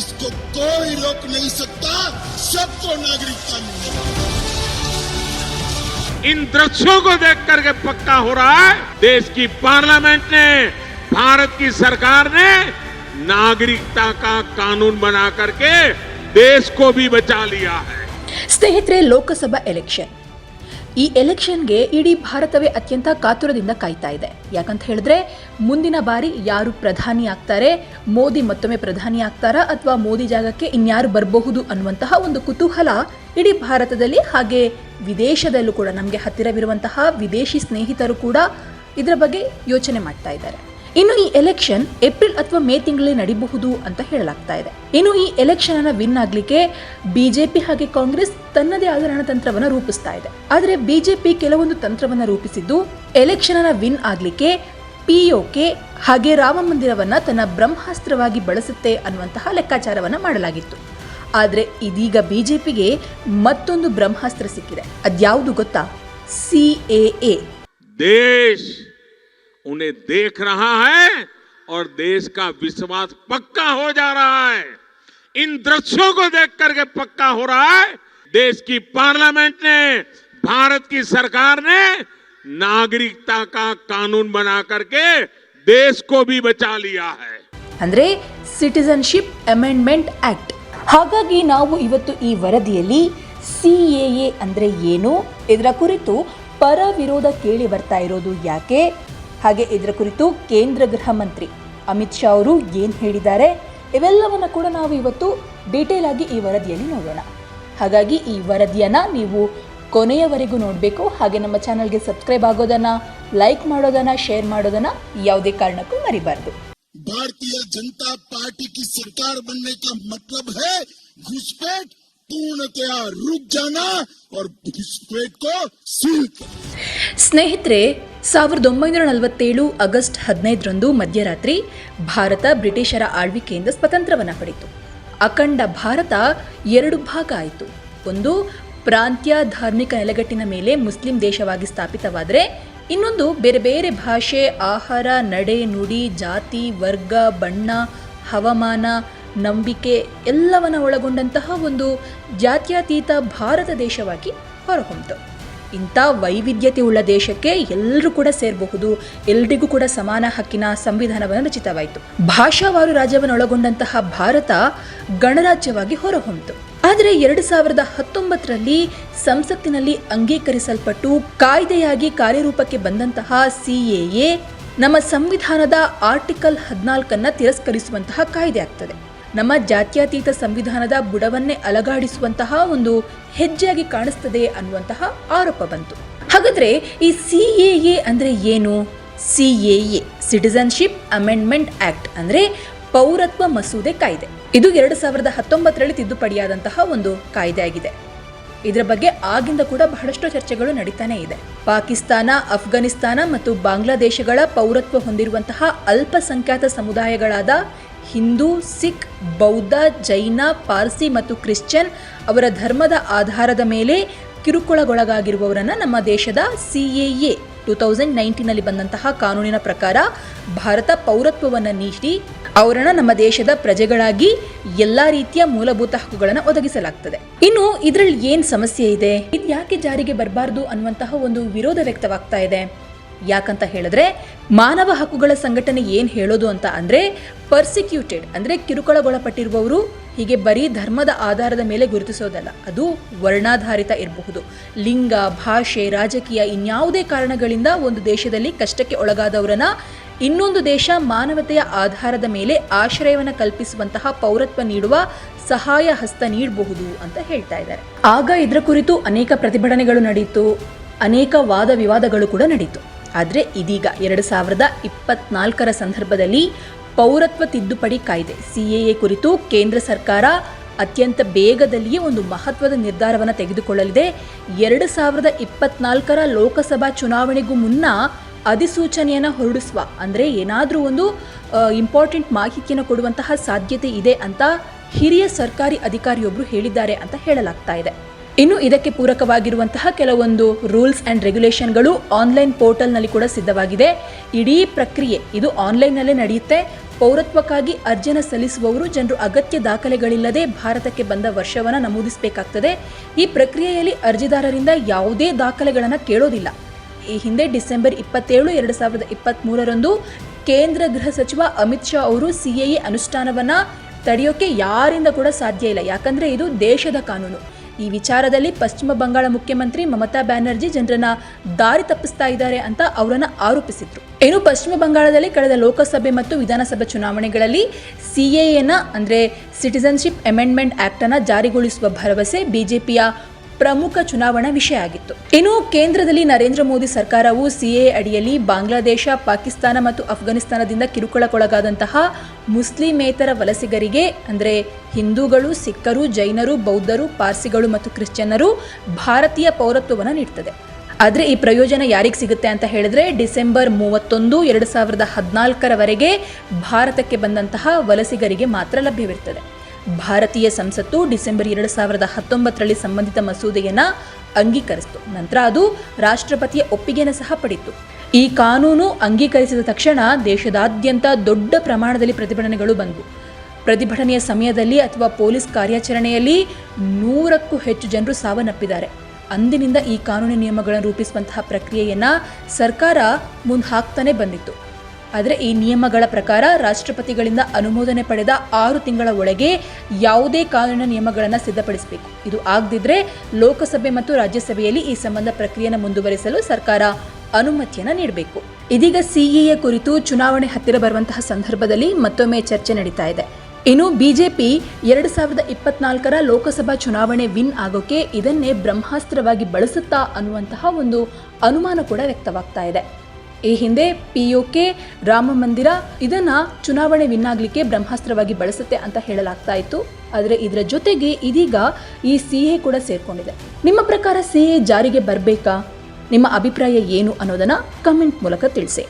इसको कोई रोक नहीं सकता सबको नागरिकता मिले इन दृश्यों को देख करके पक्का हो रहा है देश की पार्लियामेंट ने भारत की सरकार ने नागरिकता का कानून बना करके देश को भी बचा लिया है। स्नेहित्रे लोकसभा इलेक्शन। ಈ ಎಲೆಕ್ಷನ್ಗೆ ಇಡೀ ಭಾರತವೇ ಅತ್ಯಂತ ಕಾತುರದಿಂದ ಕಾಯ್ತಾ ಇದೆ. ಯಾಕಂತ ಹೇಳಿದ್ರೆ, ಮುಂದಿನ ಬಾರಿ ಯಾರು ಪ್ರಧಾನಿ ಆಗ್ತಾರೆ, ಮೋದಿ ಮತ್ತೊಮ್ಮೆ ಪ್ರಧಾನಿ ಆಗ್ತಾರಾ ಅಥವಾ ಮೋದಿ ಜಾಗಕ್ಕೆ ಇನ್ಯಾರು ಬರಬಹುದು ಅನ್ನುವಂತಹ ಒಂದು ಕುತೂಹಲ ಇಡೀ ಭಾರತದಲ್ಲಿ ಹಾಗೆ ವಿದೇಶದಲ್ಲೂ ಕೂಡ ನಮಗೆ ಹತ್ತಿರವಿರುವಂತಹ ವಿದೇಶಿ ಸ್ನೇಹಿತರು ಕೂಡ ಇದರ ಬಗ್ಗೆ ಯೋಚನೆ ಮಾಡ್ತಾ ಇದ್ದಾರೆ. ಇನ್ನು ಈ ಎಲೆಕ್ಷನ್ ಏಪ್ರಿಲ್ ಅಥವಾ ಮೇ ತಿಂಗಳಲ್ಲಿ ನಡೀಬಹುದು ಅಂತ ಹೇಳಲಾಗ್ತಾ ಇದೆ. ಇನ್ನು ಈ ಎಲೆಕ್ಷನ್ ಅನ್ನ ವಿನ್ ಆಗ್ಲಿಕ್ಕೆ ಬಿಜೆಪಿ ಹಾಗೆ ಕಾಂಗ್ರೆಸ್ ತನ್ನದೇ ಆದ ರಣತಂತ್ರವನ್ನ ರೂಪಿಸ್ತಾ ಇದೆ. ಆದರೆ ಬಿಜೆಪಿ ಕೆಲವೊಂದು ತಂತ್ರವನ್ನ ರೂಪಿಸಿದ್ದು ಎಲೆಕ್ಷನ್ ಅನ್ನ ವಿನ್ ಆಗ್ಲಿಕ್ಕೆ ಪಿಒಕೆ ಹಾಗೆ ರಾಮ ಮಂದಿರವನ್ನ ತನ್ನ ಬ್ರಹ್ಮಾಸ್ತ್ರವಾಗಿ ಬಳಸುತ್ತೆ ಅನ್ನುವಂತಹ ಲೆಕ್ಕಾಚಾರವನ್ನ ಮಾಡಲಾಗಿತ್ತು. ಆದರೆ ಇದೀಗ ಬಿಜೆಪಿಗೆ ಮತ್ತೊಂದು ಬ್ರಹ್ಮಾಸ್ತ್ರ ಸಿಕ್ಕಿದೆ. ಅದ್ಯಾವುದು ಗೊತ್ತಾ? ಸಿ ಎ देश उन्हें देख रहा है और देश का विश्वास पक्का हो जा रहा है इन दृश्यों को देख करके पक्का हो रहा है देश की पार्लियामेंट ने भारत की सरकार ने नागरिकता का कानून बना करके देश को भी बचा लिया है ಅಂದ್ರೆ ಸಿಟಿಸನ್ಶಿಪ್ ಅಮೆಂಡ್ಮೆಂಟ್ ಆಕ್ಟ್ ಹಾಗಾಗಿ ನಾವು ಇವತ್ತು ಈ ವರದಿಯಲ್ಲಿ ಸಿ ಎ ಅಂದ್ರೆ ಏನು ಇದರ ಕುರಿತು ಪರ ವಿರೋಧ ಕೇಳಿ ಬರ್ತಾ ಇರೋದು ಯಾಕೆ ಹಾಗೆ ಇದರ ಕುರಿತು ಕೇಂದ್ರ ಗೃಹ ಮಂತ್ರಿ ಅಮಿತ್ ಶಾ ಅವರು ಏನು ಹೇಳಿದ್ದಾರೆ ಇವೆಲ್ಲವನ್ನ ಕೂಡ ನಾವು ಇವತ್ತು ಡೀಟೇಲ್ ಆಗಿ ಈ ವರದಿಯಲ್ಲಿ ನೋಡೋಣ ಹಾಗಾಗಿ ಈ ವರದಿಯನ್ನ ನೀವು ಕೊನೆಯವರೆಗೂ ನೋಡಬೇಕು ಹಾಗೆ ನಮ್ಮ ಚಾನಲ್ಗೆ ಸಬ್ಸ್ಕ್ರೈಬ್ ಆಗೋದನ್ನ ಲೈಕ್ ಮಾಡೋದನ್ನ ಶೇರ್ ಮಾಡೋದನ್ನ ಯಾವುದೇ ಕಾರಣಕ್ಕೂ ಮರಿಬಾರ್ದು भारतीय जनता पार्टी की सरकार बनने का मतलब है घुसपैठ पूर्णतया रुक जाना और घुसपैठ को सील करना ಸ್ನೇಹಿತರೆ ಸಾವಿರದ ಒಂಬೈನೂರ ನಲವತ್ತೇಳು ಆಗಸ್ಟ್ ಹದಿನೈದರಂದು ಮಧ್ಯರಾತ್ರಿ ಭಾರತ ಬ್ರಿಟಿಷರ ಆಳ್ವಿಕೆಯಿಂದ ಸ್ವತಂತ್ರವನ್ನು ಪಡೆಯಿತು. ಅಖಂಡ ಭಾರತ ಎರಡು ಭಾಗ ಆಯಿತು. ಒಂದು, ಪ್ರಾಂತ್ಯ ಧಾರ್ಮಿಕ ನೆಲೆಗಟ್ಟಿನ ಮೇಲೆ ಮುಸ್ಲಿಂ ದೇಶವಾಗಿ ಸ್ಥಾಪಿತವಾದರೆ, ಇನ್ನೊಂದು, ಬೇರೆ ಬೇರೆ ಭಾಷೆ, ಆಹಾರ, ನಡೆ, ನುಡಿ, ಜಾತಿ, ವರ್ಗ, ಬಣ್ಣ, ಹವಾಮಾನ, ನಂಬಿಕೆ ಎಲ್ಲವನ್ನ ಒಳಗೊಂಡಂತಹ ಒಂದು ಜಾತ್ಯತೀತ ಭಾರತ ದೇಶವಾಗಿ ಹೊರಹೊಮ್ಮಿತು ಇಂಥ ವೈವಿಧ್ಯತೆ ಉಳ್ಳ ದೇಶಕ್ಕೆ ಎಲ್ಲರೂ ಕೂಡ ಸೇರಬಹುದು, ಎಲ್ರಿಗೂ ಕೂಡ ಸಮಾನ ಹಕ್ಕಿನ ಸಂವಿಧಾನವನ್ನು ರಚಿತವಾಯಿತು. ಭಾಷಾವಾರು ರಾಜ್ಯವನ್ನು ಒಳಗೊಂಡಂತಹ ಭಾರತ ಗಣರಾಜ್ಯವಾಗಿ ಹೊರಹೊಮ್ಮಿತು ಆದರೆ ಎರಡು ಸಾವಿರದ ಹತ್ತೊಂಬತ್ತರಲ್ಲಿ ಸಂಸತ್ತಿನಲ್ಲಿ ಅಂಗೀಕರಿಸಲ್ಪಟ್ಟು ಕಾಯ್ದೆಯಾಗಿ ಕಾರ್ಯರೂಪಕ್ಕೆ ಬಂದಂತಹ ಸಿಎಎ ನಮ್ಮ ಸಂವಿಧಾನದ ಆರ್ಟಿಕಲ್ ಹದಿನಾಲ್ಕನ್ನು ತಿರಸ್ಕರಿಸುವಂತಹ ಕಾಯ್ದೆ ಆಗ್ತದೆ. ನಮ್ಮ ಜಾತ್ಯತೀತ ಸಂವಿಧಾನದ ಬುಡವನ್ನೇ ಅಲಗಾಡಿಸುವಂತಹ ಒಂದು ಹೆಜ್ಜೆಯಾಗಿ ಕಾಣಿಸ್ತದೆ ಅನ್ನುವಂತಹ ಆರೋಪ ಬಂತು. ಹಾಗಾದ್ರೆ ಈ ಸಿಎಎ ಅಂದ್ರೆ ಏನು? ಸಿಎಎ ಸಿಟಿಸನ್ಶಿಪ್ ಅಮೆಂಡ್ಮೆಂಟ್ ಆಕ್ಟ್ ಅಂದ್ರೆ ಪೌರತ್ವ ಮಸೂದೆ ಕಾಯ್ದೆ. ಇದು ಎರಡು ಸಾವಿರದ ಹತ್ತೊಂಬತ್ತರಲ್ಲಿ ತಿದ್ದುಪಡಿಯಾದಂತಹ ಒಂದು ಕಾಯ್ದೆ ಆಗಿದೆ ಇದರ ಬಗ್ಗೆ ಆಗಿಂದ ಕೂಡ ಬಹಳಷ್ಟು ಚರ್ಚೆಗಳು ನಡೀತಾನೆ ಇದೆ. ಪಾಕಿಸ್ತಾನ, ಅಫ್ಘಾನಿಸ್ತಾನ ಮತ್ತು ಬಾಂಗ್ಲಾದೇಶಗಳ ಪೌರತ್ವ ಹೊಂದಿರುವಂತಹ ಅಲ್ಪಸಂಖ್ಯಾತ ಸಮುದಾಯಗಳಾದ ಹಿಂದೂ, ಸಿಖ್, ಬೌದ್ಧ, ಜೈನ, ಪಾರ್ಸಿ ಮತ್ತು ಕ್ರಿಶ್ಚಿಯನ್ ಅವರ ಧರ್ಮದ ಆಧಾರದ ಮೇಲೆ ಕಿರುಕುಳಗೊಳಗಾಗಿರುವವರನ್ನು ನಮ್ಮ ದೇಶದ ಸಿಎಎ ಟೂ ತೌಸಂಡ್ ನೈನ್ಟೀನಲ್ಲಿ ಬಂದಂತಹ ಕಾನೂನಿನ ಪ್ರಕಾರ ಭಾರತ ಪೌರತ್ವವನ್ನು ನೀಡಿ ಅವರನ್ನು ನಮ್ಮ ದೇಶದ ಪ್ರಜೆಗಳಾಗಿ ಎಲ್ಲ ರೀತಿಯ ಮೂಲಭೂತ ಹಕ್ಕುಗಳನ್ನು ಒದಗಿಸಲಾಗ್ತದೆ. ಇನ್ನು ಇದರಲ್ಲಿ ಏನ್ ಸಮಸ್ಯೆ ಇದೆ? ಇದು ಯಾಕೆ ಜಾರಿಗೆ ಬರಬಾರ್ದು ಅನ್ನುವಂತಹ ಒಂದು ವಿರೋಧ ವ್ಯಕ್ತವಾಗ್ತಾ ಇದೆ. ಯಾಕಂತ ಹೇಳಿದ್ರೆ ಮಾನವ ಹಕ್ಕುಗಳ ಸಂಘಟನೆ ಏನು ಹೇಳೋದು ಅಂತ ಅಂದರೆ ಪರ್ಸಿಕ್ಯೂಟೆಡ್ ಅಂದ್ರೆ ಕಿರುಕುಳಗೊಳಪಟ್ಟಿರುವವರು ಹೀಗೆ ಬರೀ ಧರ್ಮದ ಆಧಾರದ ಮೇಲೆ ಗುರುತಿಸೋದಲ್ಲ, ಅದು ವರ್ಣಾಧಾರಿತ ಇರಬಹುದು. ಲಿಂಗ, ಭಾಷೆ, ರಾಜಕೀಯ ಇನ್ಯಾವುದೇ ಕಾರಣಗಳಿಂದ ಒಂದು ದೇಶದಲ್ಲಿ ಕಷ್ಟಕ್ಕೆ ಒಳಗಾದವರನ್ನ ಇನ್ನೊಂದು ದೇಶ ಮಾನವತೆಯ ಆಧಾರದ ಮೇಲೆ ಆಶ್ರಯವನ್ನು ಕಲ್ಪಿಸುವಂತಹ ಪೌರತ್ವ ನೀಡುವ ಸಹಾಯ ಹಸ್ತ ನೀಡಬಹುದು ಅಂತ ಹೇಳ್ತಾ ಇದ್ದಾರೆ. ಆಗ ಇದರ ಕುರಿತು ಅನೇಕ ಪ್ರತಿಭಟನೆಗಳು ನಡೆಯಿತು ಅನೇಕ ವಾದ ವಿವಾದಗಳು ಕೂಡ ನಡೀತು. ಆದರೆ ಇದೀಗ ಎರಡು ಸಾವಿರದ ಇಪ್ಪತ್ನಾಲ್ಕರ ಸಂದರ್ಭದಲ್ಲಿ ಪೌರತ್ವ ತಿದ್ದುಪಡಿ ಕಾಯ್ದೆ, ಸಿಎಎ ಕುರಿತು ಕೇಂದ್ರ ಸರ್ಕಾರ ಅತ್ಯಂತ ಬೇಗದಲ್ಲಿಯೇ ಒಂದು ಮಹತ್ವದ ನಿರ್ಧಾರವನ್ನು ತೆಗೆದುಕೊಳ್ಳಲಿದೆ. ಎರಡು ಸಾವಿರದ ಇಪ್ಪತ್ನಾಲ್ಕರ ಲೋಕಸಭಾ ಚುನಾವಣೆಗೂ ಮುನ್ನ ಅಧಿಸೂಚನೆಯನ್ನು ಹೊರಡಿಸುವ, ಅಂದರೆ ಏನಾದರೂ ಒಂದು ಇಂಪಾರ್ಟೆಂಟ್ ಮಾಹಿತಿಯನ್ನು ಕೊಡುವಂತಹ ಸಾಧ್ಯತೆ ಇದೆ ಅಂತ ಹಿರಿಯ ಸರ್ಕಾರಿ ಅಧಿಕಾರಿಯೊಬ್ಬರು ಹೇಳಿದ್ದಾರೆ ಅಂತ ಹೇಳಲಾಗ್ತಾ ಇದೆ. ಇನ್ನು ಇದಕ್ಕೆ ಪೂರಕವಾಗಿರುವಂತಹ ಕೆಲವೊಂದು ರೂಲ್ಸ್ ಆ್ಯಂಡ್ ರೆಗ್ಯುಲೇಷನ್ಗಳು ಆನ್ಲೈನ್ ಪೋರ್ಟಲ್ನಲ್ಲಿ ಕೂಡ ಸಿದ್ಧವಾಗಿದೆ. ಇಡೀ ಪ್ರಕ್ರಿಯೆ ಇದು ಆನ್ಲೈನ್ನಲ್ಲೇ ನಡೆಯುತ್ತೆ. ಪೌರತ್ವಕ್ಕಾಗಿ ಅರ್ಜಿನ ಸಲ್ಲಿಸುವವರು ಜನರು ಅಗತ್ಯ ದಾಖಲೆಗಳಿಲ್ಲದೆ ಭಾರತಕ್ಕೆ ಬಂದ ವರ್ಷವನ್ನು ನಮೂದಿಸಬೇಕಾಗ್ತದೆ. ಈ ಪ್ರಕ್ರಿಯೆಯಲ್ಲಿ ಅರ್ಜಿದಾರರಿಂದ ಯಾವುದೇ ದಾಖಲೆಗಳನ್ನು ಕೇಳೋದಿಲ್ಲ. ಈ ಹಿಂದೆ ಡಿಸೆಂಬರ್ ಇಪ್ಪತ್ತೇಳು, ಎರಡು ಸಾವಿರದ ಇಪ್ಪತ್ತ್ಮೂರರಂದು ಕೇಂದ್ರ ಗೃಹ ಸಚಿವ ಅಮಿತ್ ಶಾ ಅವರು ಸಿ ಎ ಅನುಷ್ಠಾನವನ್ನು ತಡೆಯೋಕೆ ಯಾರಿಂದ ಕೂಡ ಸಾಧ್ಯ ಇಲ್ಲ. ಯಾಕಂದರೆ ಇದು ದೇಶದ ಕಾನೂನು. ಈ ವಿಚಾರದಲ್ಲಿ ಪಶ್ಚಿಮ ಬಂಗಾಳ ಮುಖ್ಯಮಂತ್ರಿ ಮಮತಾ ಬ್ಯಾನರ್ಜಿ ಜನರನ್ನ ದಾರಿ ತಪ್ಪಿಸ್ತಾ ಇದ್ದಾರೆ ಅಂತ ಅವರನ್ನ ಆರೋಪಿಸಿದ್ರು. ಇನ್ನು ಪಶ್ಚಿಮ ಬಂಗಾಳದಲ್ಲಿ ಕಳೆದ ಲೋಕಸಭೆ ಮತ್ತು ವಿಧಾನಸಭೆ ಚುನಾವಣೆಗಳಲ್ಲಿ ಸಿಎಎನ ಅಂದ್ರೆ ಸಿಟಿಸನ್ಶಿಪ್ ಅಮೆಂಡ್ಮೆಂಟ್ ಆಕ್ಟ್ ಅನ್ನ ಜಾರಿಗೊಳಿಸುವ ಭರವಸೆ ಬಿಜೆಪಿಯ ಪ್ರಮುಖ ಚುನಾವಣಾ ವಿಷಯ ಆಗಿತ್ತು. ಇನ್ನು ಕೇಂದ್ರದಲ್ಲಿ ನರೇಂದ್ರ ಮೋದಿ ಸರ್ಕಾರವು ಸಿಎ ಅಡಿಯಲ್ಲಿ ಬಾಂಗ್ಲಾದೇಶ, ಪಾಕಿಸ್ತಾನ ಮತ್ತು ಅಫ್ಘಾನಿಸ್ತಾನದಿಂದ ಕಿರುಕುಳಕ್ಕೊಳಗಾದಂತಹ ಮುಸ್ಲಿಮೇತರ ವಲಸಿಗರಿಗೆ, ಅಂದರೆ ಹಿಂದೂಗಳು, ಸಿಖ್ಖರು, ಜೈನರು, ಬೌದ್ಧರು, ಪಾರ್ಸಿಗಳು ಮತ್ತು ಕ್ರಿಶ್ಚಿಯನ್ನರು ಭಾರತೀಯ ಪೌರತ್ವವನ್ನು ನೀಡುತ್ತದೆ ಆದರೆ ಈ ಪ್ರಯೋಜನ ಯಾರಿಗೆ ಸಿಗುತ್ತೆ ಅಂತ ಹೇಳಿದ್ರೆ ಡಿಸೆಂಬರ್ ಮೂವತ್ತೊಂದು, ಎರಡು ಸಾವಿರದ ಹದಿನಾಲ್ಕರವರೆಗೆ ಭಾರತಕ್ಕೆ ಬಂದಂತಹ ವಲಸಿಗರಿಗೆ ಮಾತ್ರ ಲಭ್ಯವಿರ್ತದೆ. ಭಾರತೀಯ ಸಂಸತ್ತು ಡಿಸೆಂಬರ್ ಎರಡು ಸಾವಿರದ ಹತ್ತೊಂಬತ್ತರಲ್ಲಿ ಸಂಬಂಧಿತ ಮಸೂದೆಯನ್ನು ಅಂಗೀಕರಿಸಿತು. ನಂತರ ಅದು ರಾಷ್ಟ್ರಪತಿಯ ಒಪ್ಪಿಗೆಯನ್ನು ಸಹ ಪಡೆಯಿತು. ಈ ಕಾನೂನು ಅಂಗೀಕರಿಸಿದ ತಕ್ಷಣ ದೇಶದಾದ್ಯಂತ ದೊಡ್ಡ ಪ್ರಮಾಣದಲ್ಲಿ ಪ್ರತಿಭಟನೆಗಳು ಬಂದವು. ಪ್ರತಿಭಟನೆಯ ಸಮಯದಲ್ಲಿ ಅಥವಾ ಪೊಲೀಸ್ ಕಾರ್ಯಾಚರಣೆಯಲ್ಲಿ ನೂರಕ್ಕೂ ಹೆಚ್ಚು ಜನರು ಸಾವನ್ನಪ್ಪಿದ್ದಾರೆ. ಅಂದಿನಿಂದ ಈ ಕಾನೂನು ನಿಯಮಗಳನ್ನು ರೂಪಿಸುವಂತಹ ಪ್ರಕ್ರಿಯೆಯನ್ನು ಸರ್ಕಾರ ಮುಂದೆ ಹಾಕ್ತಾನೆ ಬಂದಿತ್ತು. ಆದರೆ ಈ ನಿಯಮಗಳ ಪ್ರಕಾರ ರಾಷ್ಟ್ರಪತಿಗಳಿಂದ ಅನುಮೋದನೆ ಪಡೆದ ಆರು ತಿಂಗಳ ಒಳಗೆ ಯಾವುದೇ ಕಾನೂನಿನ ನಿಯಮಗಳನ್ನು ಸಿದ್ಧಪಡಿಸಬೇಕು. ಇದು ಆಗದಿದ್ರೆ ಲೋಕಸಭೆ ಮತ್ತು ರಾಜ್ಯಸಭೆಯಲ್ಲಿ ಈ ಸಂಬಂಧ ಪ್ರಕ್ರಿಯೆಯನ್ನು ಮುಂದುವರಿಸಲು ಸರ್ಕಾರ ಅನುಮತಿಯನ್ನು ನೀಡಬೇಕು. ಇದೀಗ ಸಿಇಎ ಕುರಿತು ಚುನಾವಣೆ ಹತ್ತಿರ ಬರುವಂತಹ ಸಂದರ್ಭದಲ್ಲಿ ಮತ್ತೊಮ್ಮೆ ಚರ್ಚೆ ನಡೀತಾ ಇದೆ. ಇನ್ನು ಬಿಜೆಪಿ ಎರಡು ಸಾವಿರದ ಇಪ್ಪತ್ನಾಲ್ಕರ ಲೋಕಸಭಾ ಚುನಾವಣೆ ವಿನ್ ಆಗೋಕೆ ಇದನ್ನೇ ಬ್ರಹ್ಮಾಸ್ತ್ರವಾಗಿ ಬಳಸುತ್ತಾ ಅನ್ನುವಂತಹ ಒಂದು ಅನುಮಾನ ಕೂಡ ವ್ಯಕ್ತವಾಗ್ತಾ ಇದೆ. ಈ ಹಿಂದೆ ಪಿಒಕೆ ರಾಮ ಮಂದಿರ ಇದನ್ನ ಚುನಾವಣೆ ವಿನ್ ಆಗ್ಲಿಕ್ಕೆ ಬ್ರಹ್ಮಾಸ್ತ್ರವಾಗಿ ಬಳಸುತ್ತೆ ಅಂತ ಹೇಳಲಾಗ್ತಾ ಇತ್ತು. ಆದರೆ ಇದರ ಜೊತೆಗೆ ಇದೀಗ ಈ ಸಿಎ ಕೂಡ ಸೇರ್ಕೊಂಡಿದೆ. ನಿಮ್ಮ ಪ್ರಕಾರ ಸಿಎ ಜಾರಿಗೆ ಬರಬೇಕಾ? ನಿಮ್ಮ ಅಭಿಪ್ರಾಯ ಏನು ಅನ್ನೋದನ್ನ ಕಮೆಂಟ್ ಮೂಲಕ ತಿಳಿಸಿ.